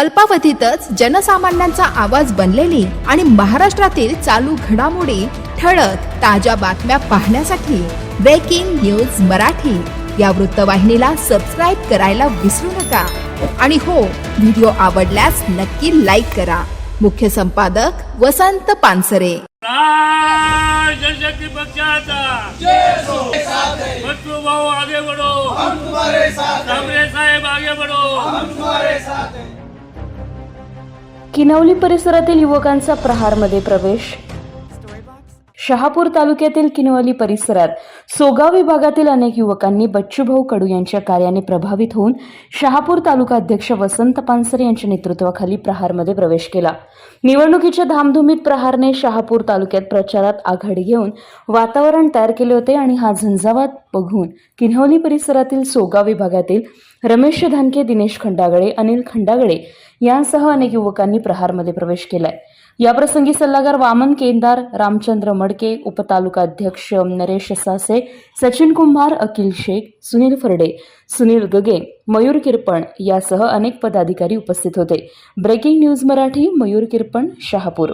अल्पावधीतच जनसामान्यांचा आवाज बनलेली आणि महाराष्ट्रातील चालू घडामोडी ठळक ताज्या बातम्या पाहण्यासाठी ब्रेकिंग न्यूज मराठी. या वृत्तवाहिनीला सबस्क्राईब करायला विसरू नका. आणि हो व्हिडिओ आवडल्यास नक्की लाईक करा. मुख्य संपादक वसंत पानसरे. बच्चू भाऊ आगे बढ़ो. साहेब आगे बढ़ो. किनवली परिसरातील युवकांचा प्रहारमध्ये प्रवेश शहापूर तालुक्यातील किनवली परिसरात सोगाव विभागातील अनेक युवकांनी बच्चूभाऊ कडू यांच्या कार्याने प्रभावित होऊन शहापूर तालुका अध्यक्ष वसंत पानसरे यांच्या नेतृत्वाखाली प्रहारमध्ये प्रवेश केला. निवडणुकीच्या धामधुमीत प्रहारने शहापूर तालुक्यात प्रचारात आघाडी घेऊन वातावरण तयार केले होते आणि हा झंझावात बघून किन्हवली परिसरातील सोगाव विभागातील रमेश धानके दिनेश खंडागळे अनिल खंडागळे यांसह अनेक युवकांनी प्रहारमध्ये प्रवेश केलाय. याप्रसंगी सल्लागार वामन केंदार रामचंद्र मड उपतालुका अध्यक्ष नरेश सासे सचिन कुंभार अखिल शेख सुनील फरडे सुनील गगे मयूर किरपण यासह अनेक पदाधिकारी उपस्थित होते. Breaking news Marathi Mayur Kirpan Shahapur.